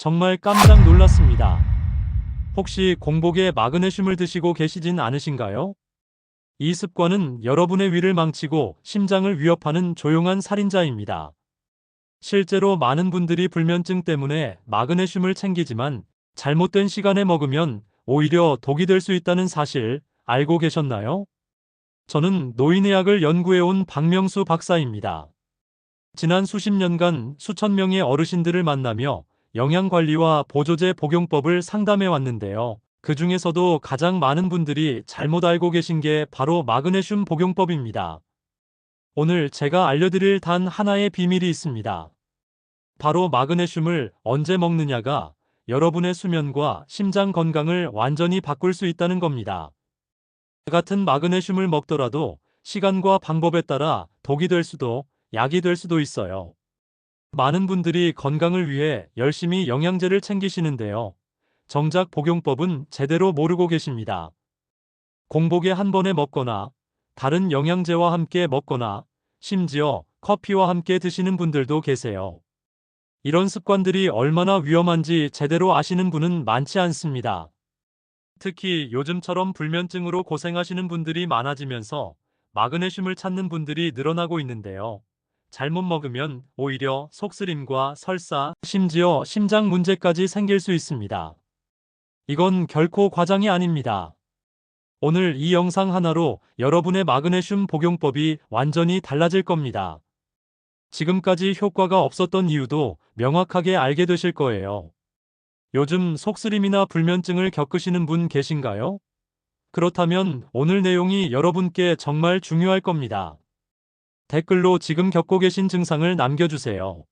정말 깜짝 놀랐습니다. 혹시 공복에 마그네슘을 드시고 계시진 않으신가요? 이 습관은 여러분의 위를 망치고 심장을 위협하는 조용한 살인자입니다. 실제로 많은 분들이 불면증 때문에 마그네슘을 챙기지만 잘못된 시간에 먹으면 오히려 독이 될 수 있다는 사실 알고 계셨나요? 저는 노인의학을 연구해온 박명수 박사입니다. 지난 수십 년간 수천 명의 어르신들을 만나며 영양관리와 보조제 복용법을 상담해 왔는데요. 그 중에서도 가장 많은 분들이 잘못 알고 계신 게 바로 마그네슘 복용법입니다. 오늘 제가 알려드릴 단 하나의 비밀이 있습니다. 바로 마그네슘을 언제 먹느냐가 여러분의 수면과 심장 건강을 완전히 바꿀 수 있다는 겁니다. 같은 마그네슘을 먹더라도 시간과 방법에 따라 독이 될 수도 약이 될 수도 있어요. 많은 분들이 건강을 위해 열심히 영양제를 챙기시는데요. 정작 복용법은 제대로 모르고 계십니다. 공복에 한 번에 먹거나 다른 영양제와 함께 먹거나 심지어 커피와 함께 드시는 분들도 계세요. 이런 습관들이 얼마나 위험한지 제대로 아시는 분은 많지 않습니다. 특히 요즘처럼 불면증으로 고생하시는 분들이 많아지면서 마그네슘을 찾는 분들이 늘어나고 있는데요. 잘못 먹으면 오히려 속쓰림과 설사, 심지어 심장 문제까지 생길 수 있습니다. 이건 결코 과장이 아닙니다. 오늘 이 영상 하나로 여러분의 마그네슘 복용법이 완전히 달라질 겁니다. 지금까지 효과가 없었던 이유도 명확하게 알게 되실 거예요. 요즘 속쓰림이나 불면증을 겪으시는 분 계신가요? 그렇다면 오늘 내용이 여러분께 정말 중요할 겁니다. 댓글로 지금 겪고 계신 증상을 남겨주세요.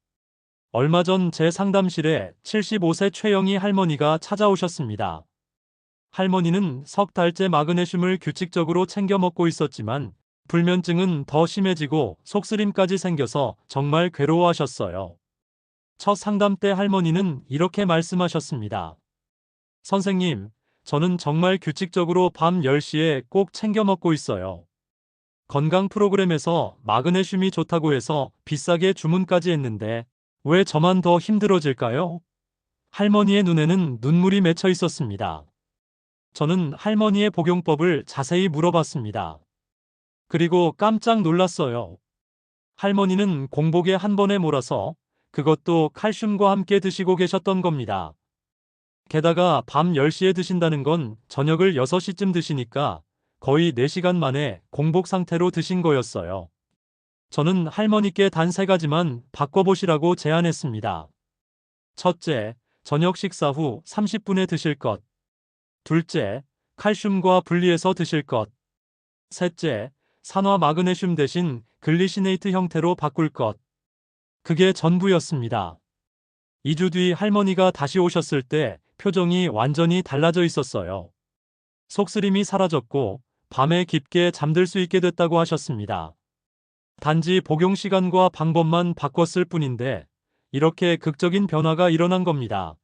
얼마 전 제 상담실에 75세 최영희 할머니가 찾아오셨습니다. 할머니는 석 달째 마그네슘을 규칙적으로 챙겨 먹고 있었지만 불면증은 더 심해지고 속쓰림까지 생겨서 정말 괴로워하셨어요. 첫 상담 때 할머니는 이렇게 말씀하셨습니다. 선생님, 저는 정말 규칙적으로 밤 10시에 꼭 챙겨 먹고 있어요. 건강 프로그램에서 마그네슘이 좋다고 해서 비싸게 주문까지 했는데 왜 저만 더 힘들어질까요? 할머니의 눈에는 눈물이 맺혀 있었습니다. 저는 할머니의 복용법을 자세히 물어봤습니다. 그리고 깜짝 놀랐어요. 할머니는 공복에 한 번에 몰아서 그것도 칼슘과 함께 드시고 계셨던 겁니다. 게다가 밤 10시에 드신다는 건 저녁을 6시쯤 드시니까 거의 4시간 만에 공복 상태로 드신 거였어요. 저는 할머니께 단 세 가지만 바꿔보시라고 제안했습니다. 첫째, 저녁 식사 후 30분에 드실 것. 둘째, 칼슘과 분리해서 드실 것. 셋째, 산화 마그네슘 대신 글리시네이트 형태로 바꿀 것. 그게 전부였습니다. 2주 뒤 할머니가 다시 오셨을 때 표정이 완전히 달라져 있었어요. 속쓰림이 사라졌고 밤에 깊게 잠들 수 있게 됐다고 하셨습니다. 단지 복용 시간과 방법만 바꿨을 뿐인데 이렇게 극적인 변화가 일어난 겁니다.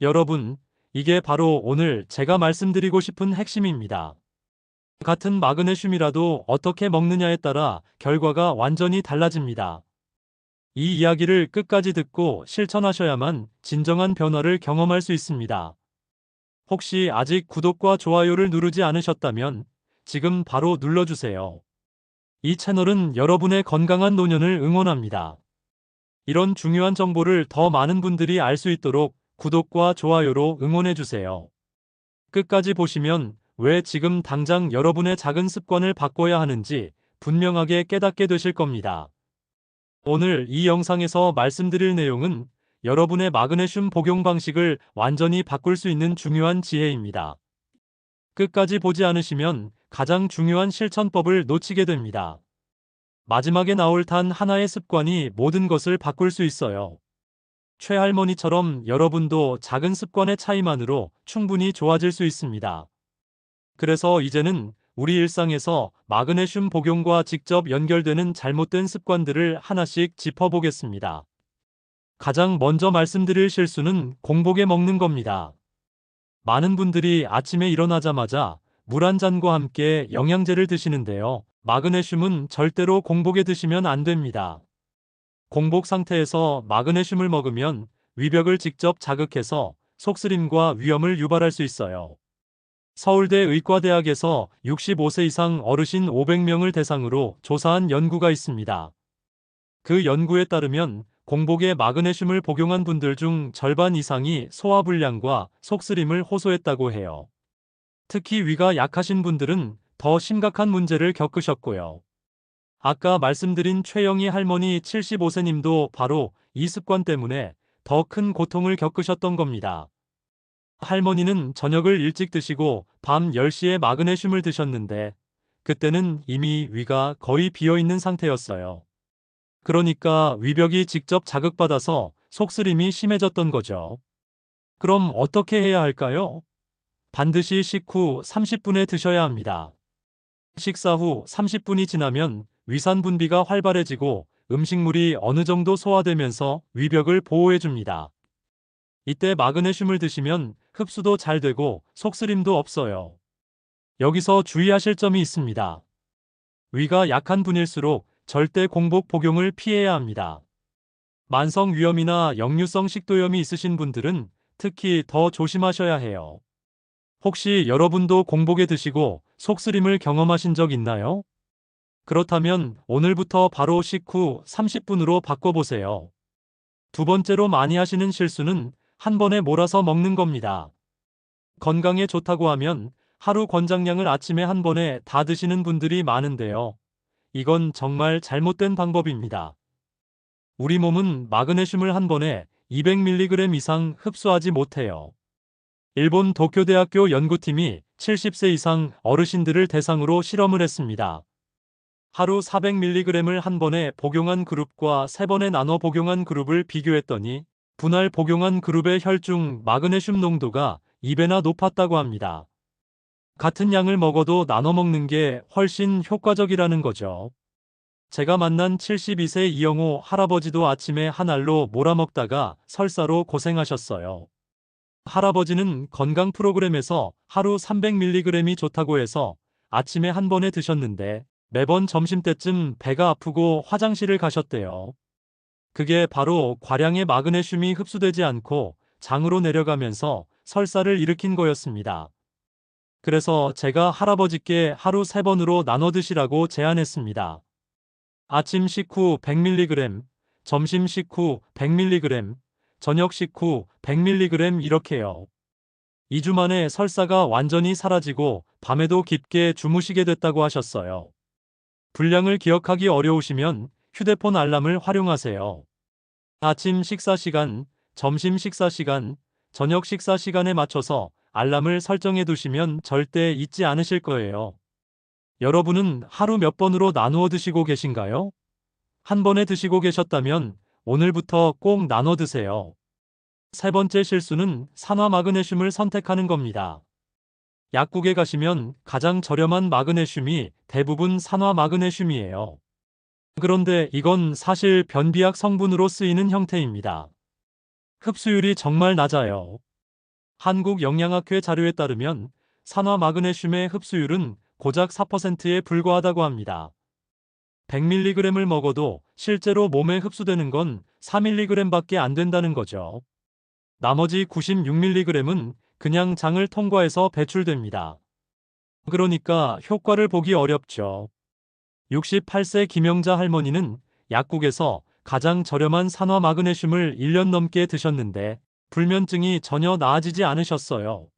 여러분, 이게 바로 오늘 제가 말씀드리고 싶은 핵심입니다. 같은 마그네슘이라도 어떻게 먹느냐에 따라 결과가 완전히 달라집니다. 이 이야기를 끝까지 듣고 실천하셔야만 진정한 변화를 경험할 수 있습니다. 혹시 아직 구독과 좋아요를 누르지 않으셨다면 지금 바로 눌러주세요. 이 채널은 여러분의 건강한 노년을 응원합니다. 이런 중요한 정보를 더 많은 분들이 알 수 있도록 구독과 좋아요로 응원해주세요. 끝까지 보시면 왜 지금 당장 여러분의 작은 습관을 바꿔야 하는지 분명하게 깨닫게 되실 겁니다. 오늘 이 영상에서 말씀드릴 내용은 여러분의 마그네슘 복용 방식을 완전히 바꿀 수 있는 중요한 지혜입니다. 끝까지 보지 않으시면 가장 중요한 실천법을 놓치게 됩니다. 마지막에 나올 단 하나의 습관이 모든 것을 바꿀 수 있어요. 최할머니처럼 여러분도 작은 습관의 차이만으로 충분히 좋아질 수 있습니다. 그래서 이제는 우리 일상에서 마그네슘 복용과 직접 연결되는 잘못된 습관들을 하나씩 짚어보겠습니다. 가장 먼저 말씀드릴 실수는 공복에 먹는 겁니다. 많은 분들이 아침에 일어나자마자 물 한 잔과 함께 영양제를 드시는데요. 마그네슘은 절대로 공복에 드시면 안 됩니다. 공복 상태에서 마그네슘을 먹으면 위벽을 직접 자극해서 속쓰림과 위염을 유발할 수 있어요. 서울대 의과대학에서 65세 이상 어르신 500명을 대상으로 조사한 연구가 있습니다. 그 연구에 따르면 공복에 마그네슘을 복용한 분들 중 절반 이상이 소화불량과 속쓰림을 호소했다고 해요. 특히 위가 약하신 분들은 더 심각한 문제를 겪으셨고요. 아까 말씀드린 최영희 할머니 75세님도 바로 이 습관 때문에 더 큰 고통을 겪으셨던 겁니다. 할머니는 저녁을 일찍 드시고 밤 10시에 마그네슘을 드셨는데 그때는 이미 위가 거의 비어 있는 상태였어요. 그러니까 위벽이 직접 자극받아서 속쓰림이 심해졌던 거죠. 그럼 어떻게 해야 할까요? 반드시 식후 30분에 드셔야 합니다. 식사 후 30분이 지나면 위산 분비가 활발해지고 음식물이 어느 정도 소화되면서 위벽을 보호해 줍니다. 이때 마그네슘을 드시면 흡수도 잘 되고 속쓰림도 없어요. 여기서 주의하실 점이 있습니다. 위가 약한 분일수록 절대 공복 복용을 피해야 합니다. 만성 위염이나 역류성 식도염이 있으신 분들은 특히 더 조심하셔야 해요. 혹시 여러분도 공복에 드시고 속쓰림을 경험하신 적 있나요? 그렇다면 오늘부터 바로 식후 30분으로 바꿔보세요. 두 번째로 많이 하시는 실수는 한 번에 몰아서 먹는 겁니다. 건강에 좋다고 하면 하루 권장량을 아침에 한 번에 다 드시는 분들이 많은데요. 이건 정말 잘못된 방법입니다. 우리 몸은 마그네슘을 한 번에 200mg 이상 흡수하지 못해요. 일본 도쿄대학교 연구팀이 70세 이상 어르신들을 대상으로 실험을 했습니다. 하루 400mg을 한 번에 복용한 그룹과 3번에 나눠 복용한 그룹을 비교했더니 분할 복용한 그룹의 혈중 마그네슘 농도가 2배나 높았다고 합니다. 같은 양을 먹어도 나눠 먹는 게 훨씬 효과적이라는 거죠. 제가 만난 72세 이영호 할아버지도 아침에 한 알로 몰아먹다가 설사로 고생하셨어요. 할아버지는 건강 프로그램에서 하루 300mg이 좋다고 해서 아침에 한 번에 드셨는데 매번 점심때쯤 배가 아프고 화장실을 가셨대요. 그게 바로 과량의 마그네슘이 흡수되지 않고 장으로 내려가면서 설사를 일으킨 거였습니다. 그래서 제가 할아버지께 하루 3번으로 나눠 드시라고 제안했습니다. 아침 식후 100mg, 점심 식후 100mg, 저녁 식후 100mg 이렇게요. 2주 만에 설사가 완전히 사라지고 밤에도 깊게 주무시게 됐다고 하셨어요. 분량을 기억하기 어려우시면 휴대폰 알람을 활용하세요. 아침 식사 시간, 점심 식사 시간, 저녁 식사 시간에 맞춰서 알람을 설정해 두시면 절대 잊지 않으실 거예요. 여러분은 하루 몇 번으로 나누어 드시고 계신가요? 한 번에 드시고 계셨다면 오늘부터 꼭 나눠 드세요. 세 번째 실수는 산화 마그네슘을 선택하는 겁니다. 약국에 가시면 가장 저렴한 마그네슘이 대부분 산화 마그네슘이에요. 그런데 이건 사실 변비약 성분으로 쓰이는 형태입니다. 흡수율이 정말 낮아요. 한국영양학회 자료에 따르면 산화 마그네슘의 흡수율은 고작 4%에 불과하다고 합니다. 100mg을 먹어도 실제로 몸에 흡수되는 건 4mg밖에 안 된다는 거죠. 나머지 96mg은 그냥 장을 통과해서 배출됩니다. 그러니까 효과를 보기 어렵죠. 68세 김영자 할머니는 약국에서 가장 저렴한 산화 마그네슘을 1년 넘게 드셨는데 불면증이 전혀 나아지지 않으셨어요.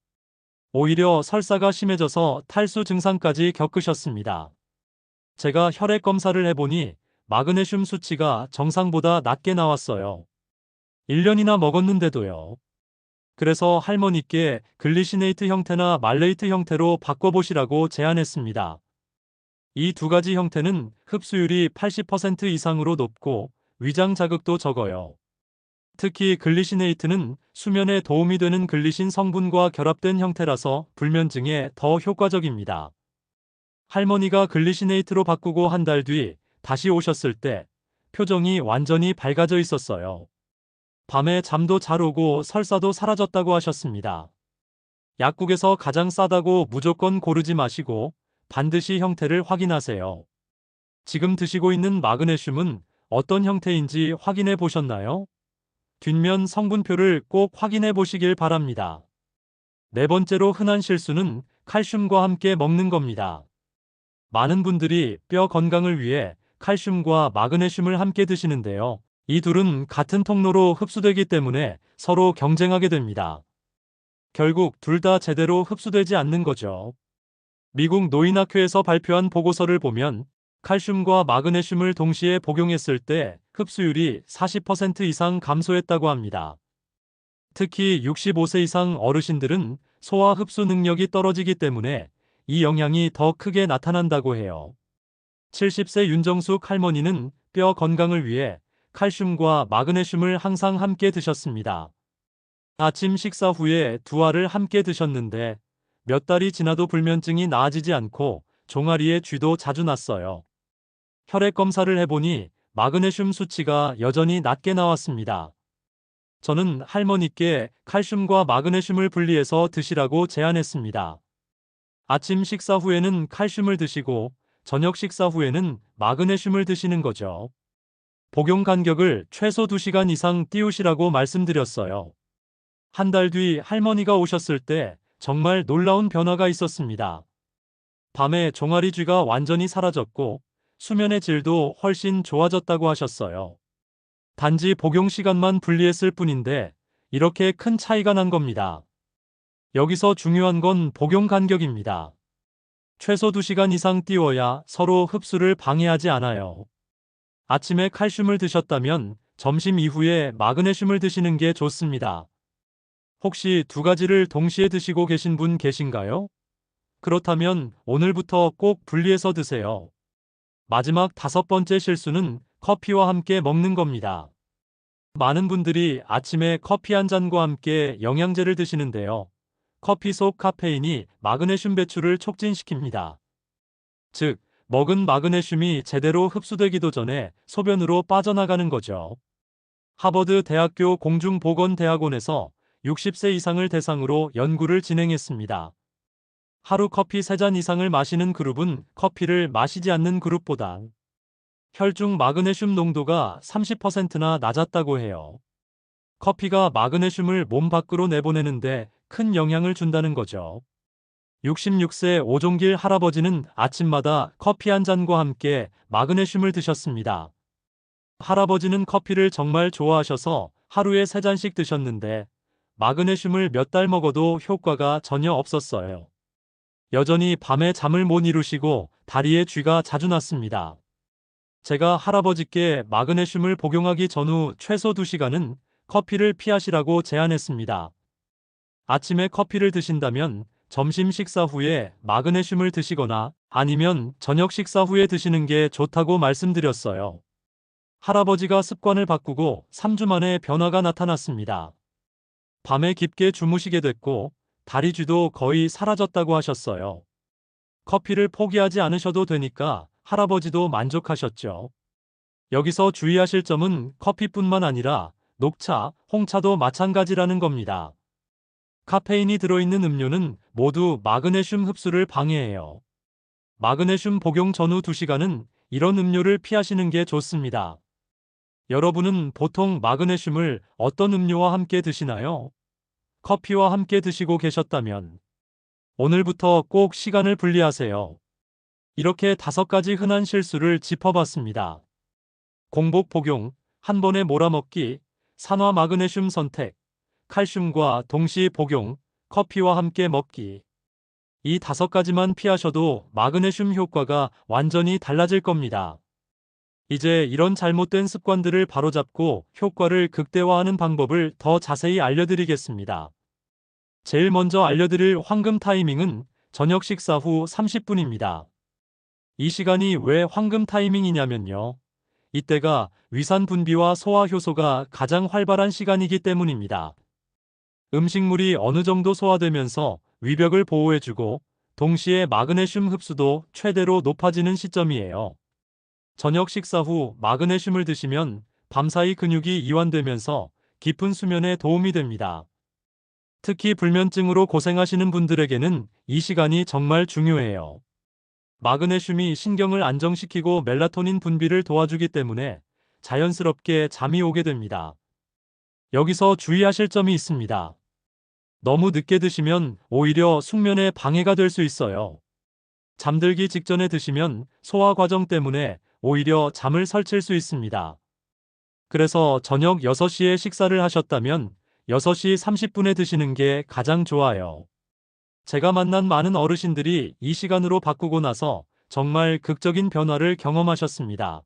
오히려 설사가 심해져서 탈수 증상까지 겪으셨습니다. 제가 혈액 검사를 해보니 마그네슘 수치가 정상보다 낮게 나왔어요. 1년이나 먹었는데도요. 그래서 할머니께 글리시네이트 형태나 말레이트 형태로 바꿔보시라고 제안했습니다. 이 두 가지 형태는 흡수율이 80% 이상으로 높고 위장 자극도 적어요. 특히 글리시네이트는 수면에 도움이 되는 글리신 성분과 결합된 형태라서 불면증에 더 효과적입니다. 할머니가 글리시네이트로 바꾸고 한 달 뒤 다시 오셨을 때 표정이 완전히 밝아져 있었어요. 밤에 잠도 잘 오고 설사도 사라졌다고 하셨습니다. 약국에서 가장 싸다고 무조건 고르지 마시고 반드시 형태를 확인하세요. 지금 드시고 있는 마그네슘은 어떤 형태인지 확인해 보셨나요? 뒷면 성분표를 꼭 확인해 보시길 바랍니다. 네 번째로 흔한 실수는 칼슘과 함께 먹는 겁니다. 많은 분들이 뼈 건강을 위해 칼슘과 마그네슘을 함께 드시는데요. 이 둘은 같은 통로로 흡수되기 때문에 서로 경쟁하게 됩니다. 결국 둘 다 제대로 흡수되지 않는 거죠. 미국 노인학회에서 발표한 보고서를 보면 칼슘과 마그네슘을 동시에 복용했을 때 흡수율이 40% 이상 감소했다고 합니다. 특히 65세 이상 어르신들은 소화 흡수 능력이 떨어지기 때문에 이 영향이 더 크게 나타난다고 해요. 70세 윤정숙 할머니는 뼈 건강을 위해 칼슘과 마그네슘을 항상 함께 드셨습니다. 아침 식사 후에 두 알을 함께 드셨는데 몇 달이 지나도 불면증이 나아지지 않고 종아리에 쥐도 자주 났어요. 혈액 검사를 해보니 마그네슘 수치가 여전히 낮게 나왔습니다. 저는 할머니께 칼슘과 마그네슘을 분리해서 드시라고 제안했습니다. 아침 식사 후에는 칼슘을 드시고 저녁 식사 후에는 마그네슘을 드시는 거죠. 복용 간격을 최소 2시간 이상 띄우시라고 말씀드렸어요. 한 달 뒤 할머니가 오셨을 때 정말 놀라운 변화가 있었습니다. 밤에 종아리 쥐가 완전히 사라졌고 수면의 질도 훨씬 좋아졌다고 하셨어요. 단지 복용 시간만 분리했을 뿐인데 이렇게 큰 차이가 난 겁니다. 여기서 중요한 건 복용 간격입니다. 최소 2시간 이상 띄워야 서로 흡수를 방해하지 않아요. 아침에 칼슘을 드셨다면 점심 이후에 마그네슘을 드시는 게 좋습니다. 혹시 두 가지를 동시에 드시고 계신 분 계신가요? 그렇다면 오늘부터 꼭 분리해서 드세요. 마지막 다섯 번째 실수는 커피와 함께 먹는 겁니다. 많은 분들이 아침에 커피 한 잔과 함께 영양제를 드시는데요. 커피 속 카페인이 마그네슘 배출을 촉진시킵니다. 즉, 먹은 마그네슘이 제대로 흡수되기도 전에 소변으로 빠져나가는 거죠. 하버드 대학교 공중보건대학원에서 60세 이상을 대상으로 연구를 진행했습니다. 하루 커피 3잔 이상을 마시는 그룹은 커피를 마시지 않는 그룹보다 혈중 마그네슘 농도가 30%나 낮았다고 해요. 커피가 마그네슘을 몸 밖으로 내보내는데 큰 영향을 준다는 거죠. 66세 오종길 할아버지는 아침마다 커피 한 잔과 함께 마그네슘을 드셨습니다. 할아버지는 커피를 정말 좋아하셔서 하루에 3잔씩 드셨는데 마그네슘을 몇 달 먹어도 효과가 전혀 없었어요. 여전히 밤에 잠을 못 이루시고 다리에 쥐가 자주 났습니다. 제가 할아버지께 마그네슘을 복용하기 전후 최소 2시간은 커피를 피하시라고 제안했습니다. 아침에 커피를 드신다면 점심 식사 후에 마그네슘을 드시거나 아니면 저녁 식사 후에 드시는 게 좋다고 말씀드렸어요. 할아버지가 습관을 바꾸고 3주 만에 변화가 나타났습니다. 밤에 깊게 주무시게 됐고 다리 쥐도 거의 사라졌다고 하셨어요. 커피를 포기하지 않으셔도 되니까 할아버지도 만족하셨죠. 여기서 주의하실 점은 커피뿐만 아니라 녹차, 홍차도 마찬가지라는 겁니다. 카페인이 들어있는 음료는 모두 마그네슘 흡수를 방해해요. 마그네슘 복용 전후 2시간은 이런 음료를 피하시는 게 좋습니다. 여러분은 보통 마그네슘을 어떤 음료와 함께 드시나요? 커피와 함께 드시고 계셨다면 오늘부터 꼭 시간을 분리하세요. 이렇게 다섯 가지 흔한 실수를 짚어봤습니다. 공복 복용, 한 번에 몰아먹기, 산화 마그네슘 선택, 칼슘과 동시 복용, 커피와 함께 먹기. 이 다섯 가지만 피하셔도 마그네슘 효과가 완전히 달라질 겁니다. 이제 이런 잘못된 습관들을 바로잡고 효과를 극대화하는 방법을 더 자세히 알려드리겠습니다. 제일 먼저 알려드릴 황금 타이밍은 저녁 식사 후 30분입니다. 이 시간이 왜 황금 타이밍이냐면요. 이때가 위산 분비와 소화 효소가 가장 활발한 시간이기 때문입니다. 음식물이 어느 정도 소화되면서 위벽을 보호해주고 동시에 마그네슘 흡수도 최대로 높아지는 시점이에요. 저녁 식사 후 마그네슘을 드시면 밤사이 근육이 이완되면서 깊은 수면에 도움이 됩니다. 특히 불면증으로 고생하시는 분들에게는 이 시간이 정말 중요해요. 마그네슘이 신경을 안정시키고 멜라토닌 분비를 도와주기 때문에 자연스럽게 잠이 오게 됩니다. 여기서 주의하실 점이 있습니다. 너무 늦게 드시면 오히려 숙면에 방해가 될 수 있어요. 잠들기 직전에 드시면 소화 과정 때문에 오히려 잠을 설칠 수 있습니다. 그래서 저녁 6시에 식사를 하셨다면 6시 30분에 드시는 게 가장 좋아요. 제가 만난 많은 어르신들이 이 시간으로 바꾸고 나서 정말 극적인 변화를 경험하셨습니다.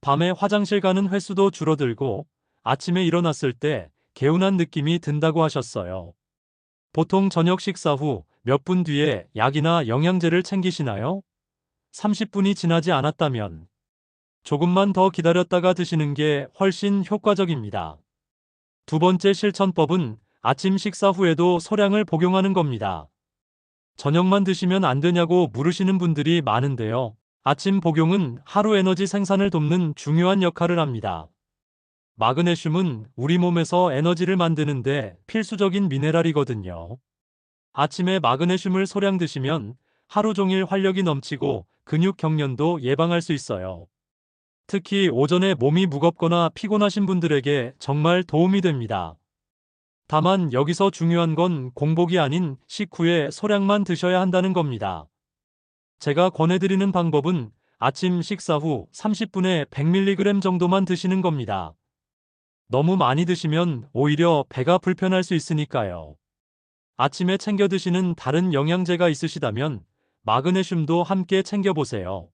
밤에 화장실 가는 횟수도 줄어들고 아침에 일어났을 때 개운한 느낌이 든다고 하셨어요. 보통 저녁 식사 후 몇 분 뒤에 약이나 영양제를 챙기시나요? 30분이 지나지 않았다면 조금만 더 기다렸다가 드시는 게 훨씬 효과적입니다. 두 번째 실천법은 아침 식사 후에도 소량을 복용하는 겁니다. 저녁만 드시면 안 되냐고 물으시는 분들이 많은데요. 아침 복용은 하루 에너지 생산을 돕는 중요한 역할을 합니다. 마그네슘은 우리 몸에서 에너지를 만드는데 필수적인 미네랄이거든요. 아침에 마그네슘을 소량 드시면 하루 종일 활력이 넘치고 근육 경련도 예방할 수 있어요. 특히 오전에 몸이 무겁거나 피곤하신 분들에게 정말 도움이 됩니다. 다만 여기서 중요한 건 공복이 아닌 식후에 소량만 드셔야 한다는 겁니다. 제가 권해드리는 방법은 아침 식사 후 30분에 100mg 정도만 드시는 겁니다. 너무 많이 드시면 오히려 배가 불편할 수 있으니까요. 아침에 챙겨 드시는 다른 영양제가 있으시다면 마그네슘도 함께 챙겨보세요.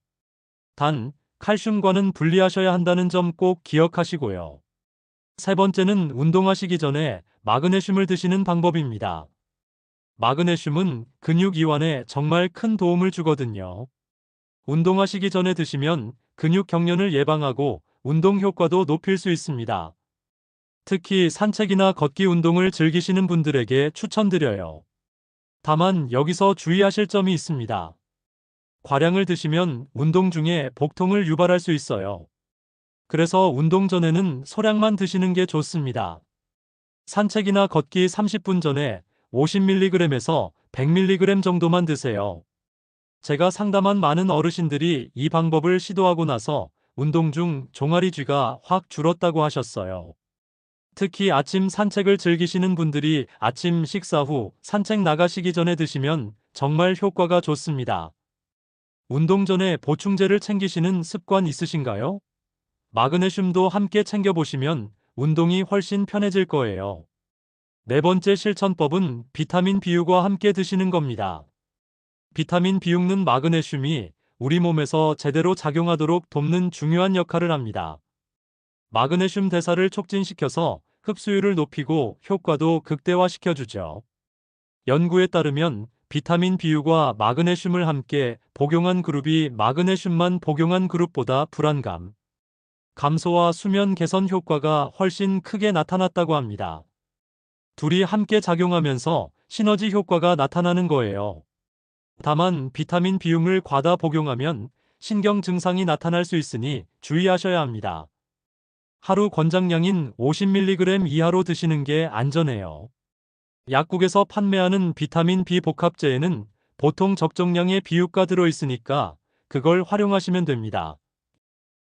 단, 칼슘과는 분리하셔야 한다는 점 꼭 기억하시고요. 세 번째는 운동하시기 전에 마그네슘을 드시는 방법입니다. 마그네슘은 근육 이완에 정말 큰 도움을 주거든요. 운동하시기 전에 드시면 근육 경련을 예방하고 운동 효과도 높일 수 있습니다. 특히 산책이나 걷기 운동을 즐기시는 분들에게 추천드려요. 다만 여기서 주의하실 점이 있습니다. 과량을 드시면 운동 중에 복통을 유발할 수 있어요. 그래서 운동 전에는 소량만 드시는 게 좋습니다. 산책이나 걷기 30분 전에 50mg에서 100mg 정도만 드세요. 제가 상담한 많은 어르신들이 이 방법을 시도하고 나서 운동 중 종아리 쥐가 확 줄었다고 하셨어요. 특히 아침 산책을 즐기시는 분들이 아침 식사 후 산책 나가시기 전에 드시면 정말 효과가 좋습니다. 운동 전에 보충제를 챙기시는 습관 있으신가요? 마그네슘도 함께 챙겨보시면 운동이 훨씬 편해질 거예요. 네 번째 실천법은 비타민 비육과 함께 드시는 겁니다. 비타민 비육는 마그네슘이 우리 몸에서 제대로 작용하도록 돕는 중요한 역할을 합니다. 마그네슘 대사를 촉진시켜서 흡수율을 높이고 효과도 극대화시켜주죠. 연구에 따르면 비타민 B유과 마그네슘을 함께 복용한 그룹이 마그네슘만 복용한 그룹보다 불안감, 감소와 수면 개선 효과가 훨씬 크게 나타났다고 합니다. 둘이 함께 작용하면서 시너지 효과가 나타나는 거예요. 다만 비타민 비용을 과다 복용하면 신경 증상이 나타날 수 있으니 주의하셔야 합니다. 하루 권장량인 50mg 이하로 드시는 게 안전해요. 약국에서 판매하는 비타민 B 복합제에는 보통 적정량의 비유가 들어있으니까 그걸 활용하시면 됩니다.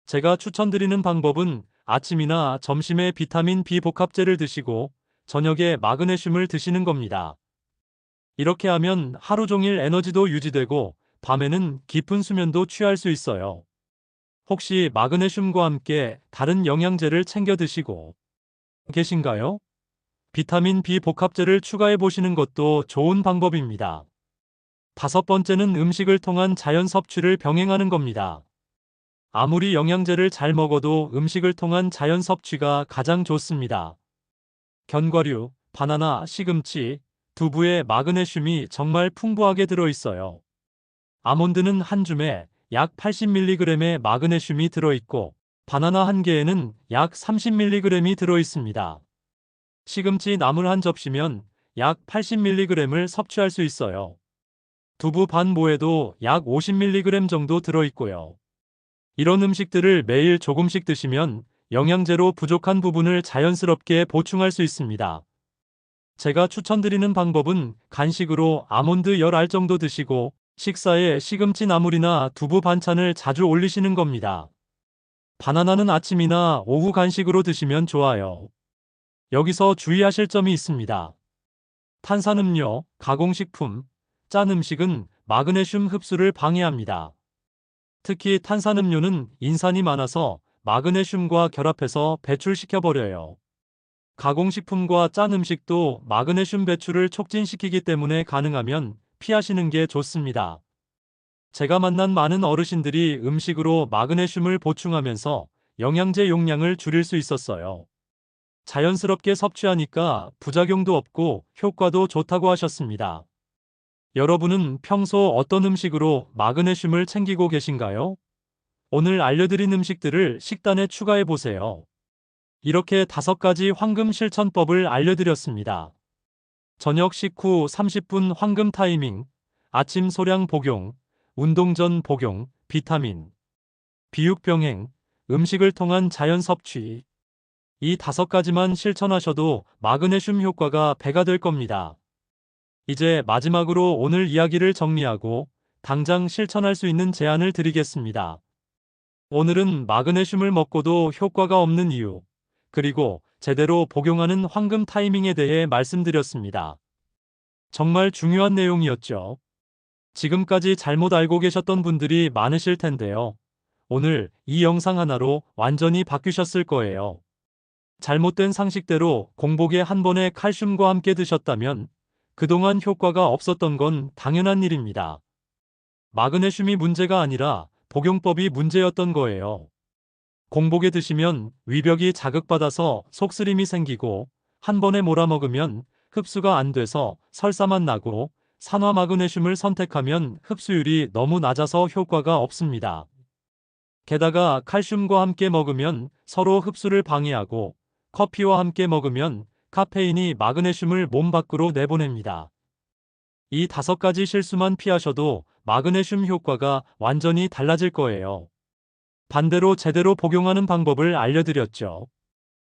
제가 추천드리는 방법은 아침이나 점심에 비타민 B 복합제를 드시고 저녁에 마그네슘을 드시는 겁니다. 이렇게 하면 하루 종일 에너지도 유지되고 밤에는 깊은 수면도 취할 수 있어요. 혹시 마그네슘과 함께 다른 영양제를 챙겨 드시고 계신가요? 비타민 B 복합제를 추가해 보시는 것도 좋은 방법입니다. 다섯 번째는 음식을 통한 자연 섭취를 병행하는 겁니다. 아무리 영양제를 잘 먹어도 음식을 통한 자연 섭취가 가장 좋습니다. 견과류, 바나나, 시금치, 두부에 마그네슘이 정말 풍부하게 들어있어요. 아몬드는 한 줌에 약 80mg의 마그네슘이 들어있고 바나나 한 개에는 약 30mg이 들어있습니다. 시금치 나물 한 접시면 약 80mg을 섭취할 수 있어요. 두부 반 모에도 약 50mg 정도 들어있고요. 이런 음식들을 매일 조금씩 드시면 영양제로 부족한 부분을 자연스럽게 보충할 수 있습니다. 제가 추천드리는 방법은 간식으로 아몬드 10알 정도 드시고 식사에 시금치 나물이나 두부 반찬을 자주 올리시는 겁니다. 바나나는 아침이나 오후 간식으로 드시면 좋아요. 여기서 주의하실 점이 있습니다. 탄산음료, 가공식품, 짠 음식은 마그네슘 흡수를 방해합니다. 특히 탄산음료는 인산이 많아서 마그네슘과 결합해서 배출시켜버려요. 가공식품과 짠 음식도 마그네슘 배출을 촉진시키기 때문에 가능하면 피하시는 게 좋습니다. 제가 만난 많은 어르신들이 음식으로 마그네슘을 보충하면서 영양제 용량을 줄일 수 있었어요. 자연스럽게 섭취하니까 부작용도 없고 효과도 좋다고 하셨습니다. 여러분은 평소 어떤 음식으로 마그네슘을 챙기고 계신가요? 오늘 알려드린 음식들을 식단에 추가해 보세요. 이렇게 다섯 가지 황금 실천법을 알려드렸습니다. 저녁 식후 30분 황금 타이밍, 아침 소량 복용, 운동 전 복용, 비타민, 비육 병행, 음식을 통한 자연 섭취. 이 다섯 가지만 실천하셔도 마그네슘 효과가 배가 될 겁니다. 이제 마지막으로 오늘 이야기를 정리하고 당장 실천할 수 있는 제안을 드리겠습니다. 오늘은 마그네슘을 먹고도 효과가 없는 이유, 그리고 제대로 복용하는 황금 타이밍에 대해 말씀드렸습니다. 정말 중요한 내용이었죠. 지금까지 잘못 알고 계셨던 분들이 많으실 텐데요. 오늘 이 영상 하나로 완전히 바뀌셨을 거예요. 잘못된 상식대로 공복에 한 번에 칼슘과 함께 드셨다면 그동안 효과가 없었던 건 당연한 일입니다. 마그네슘이 문제가 아니라 복용법이 문제였던 거예요. 공복에 드시면 위벽이 자극받아서 속쓰림이 생기고 한 번에 몰아먹으면 흡수가 안 돼서 설사만 나고 산화 마그네슘을 선택하면 흡수율이 너무 낮아서 효과가 없습니다. 게다가 칼슘과 함께 먹으면 서로 흡수를 방해하고 커피와 함께 먹으면 카페인이 마그네슘을 몸 밖으로 내보냅니다. 이 다섯 가지 실수만 피하셔도 마그네슘 효과가 완전히 달라질 거예요. 반대로 제대로 복용하는 방법을 알려드렸죠.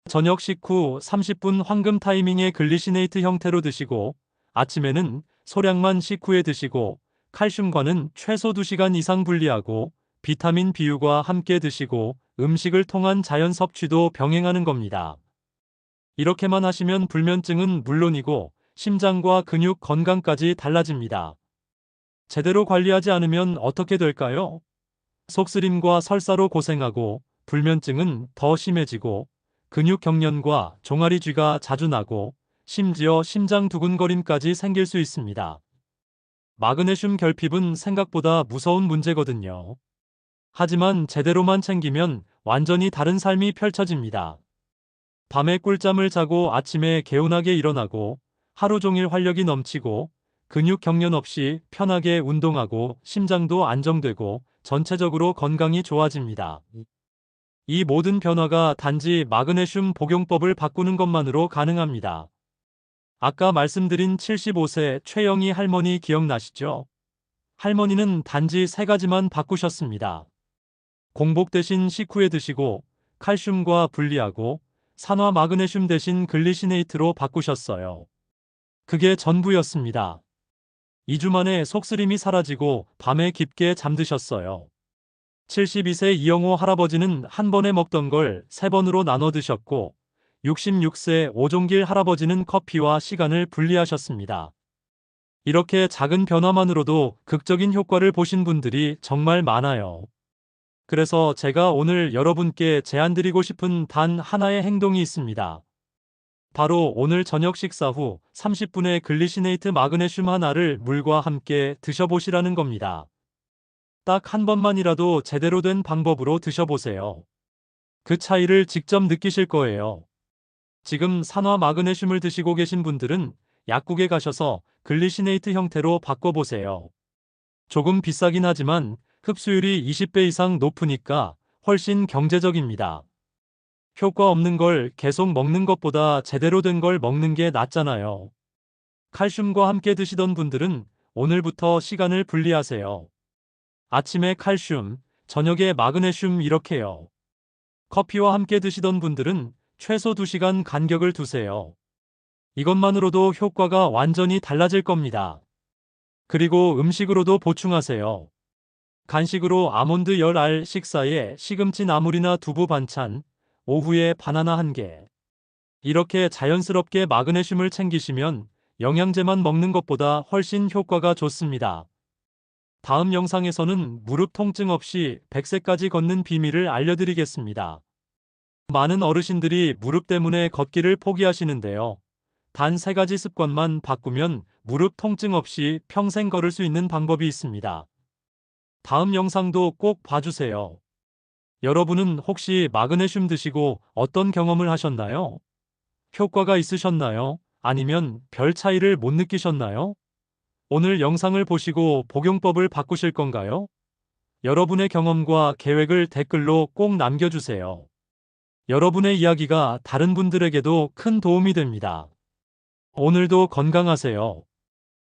저녁 식후 30분 황금 타이밍에 글리시네이트 형태로 드시고 아침에는 소량만 식후에 드시고 칼슘과는 최소 2시간 이상 분리하고 비타민 비유과 함께 드시고 음식을 통한 자연 섭취도 병행하는 겁니다. 이렇게만 하시면 불면증은 물론이고 심장과 근육 건강까지 달라집니다. 제대로 관리하지 않으면 어떻게 될까요? 속쓰림과 설사로 고생하고 불면증은 더 심해지고 근육 경련과 종아리 쥐가 자주 나고 심지어 심장 두근거림까지 생길 수 있습니다. 마그네슘 결핍은 생각보다 무서운 문제거든요. 하지만 제대로만 챙기면 완전히 다른 삶이 펼쳐집니다. 밤에 꿀잠을 자고 아침에 개운하게 일어나고 하루 종일 활력이 넘치고 근육 경련 없이 편하게 운동하고 심장도 안정되고 전체적으로 건강이 좋아집니다. 이 모든 변화가 단지 마그네슘 복용법을 바꾸는 것만으로 가능합니다. 아까 말씀드린 75세 최영희 할머니 기억나시죠? 할머니는 단지 세 가지만 바꾸셨습니다. 공복 대신 식후에 드시고 칼슘과 분리하고 산화 마그네슘 대신 글리시네이트로 바꾸셨어요. 그게 전부였습니다. 2주 만에 속쓰림이 사라지고 밤에 깊게 잠드셨어요. 72세 이영호 할아버지는 한 번에 먹던 걸 세 번으로 나눠 드셨고 66세 오종길 할아버지는 커피와 시간을 분리하셨습니다. 이렇게 작은 변화만으로도 극적인 효과를 보신 분들이 정말 많아요. 그래서 제가 오늘 여러분께 제안 드리고 싶은 단 하나의 행동이 있습니다. 바로 오늘 저녁 식사 후 30분의 글리시네이트 마그네슘 하나를 물과 함께 드셔보시라는 겁니다. 딱 한 번만이라도 제대로 된 방법으로 드셔보세요. 그 차이를 직접 느끼실 거예요. 지금 산화 마그네슘을 드시고 계신 분들은 약국에 가셔서 글리시네이트 형태로 바꿔보세요. 조금 비싸긴 하지만 흡수율이 20배 이상 높으니까 훨씬 경제적입니다. 효과 없는 걸 계속 먹는 것보다 제대로 된 걸 먹는 게 낫잖아요. 칼슘과 함께 드시던 분들은 오늘부터 시간을 분리하세요. 아침에 칼슘, 저녁에 마그네슘 이렇게요. 커피와 함께 드시던 분들은 최소 2시간 간격을 두세요. 이것만으로도 효과가 완전히 달라질 겁니다. 그리고 음식으로도 보충하세요. 간식으로 아몬드 열알 식사에 시금치 나물이나 두부 반찬, 오후에 바나나 한 개. 이렇게 자연스럽게 마그네슘을 챙기시면 영양제만 먹는 것보다 훨씬 효과가 좋습니다. 다음 영상에서는 무릎 통증 없이 100세까지 걷는 비밀을 알려드리겠습니다. 많은 어르신들이 무릎 때문에 걷기를 포기하시는데요. 단 세 가지 습관만 바꾸면 무릎 통증 없이 평생 걸을 수 있는 방법이 있습니다. 다음 영상도 꼭 봐주세요. 여러분은 혹시 마그네슘 드시고 어떤 경험을 하셨나요? 효과가 있으셨나요? 아니면 별 차이를 못 느끼셨나요? 오늘 영상을 보시고 복용법을 바꾸실 건가요? 여러분의 경험과 계획을 댓글로 꼭 남겨주세요. 여러분의 이야기가 다른 분들에게도 큰 도움이 됩니다. 오늘도 건강하세요.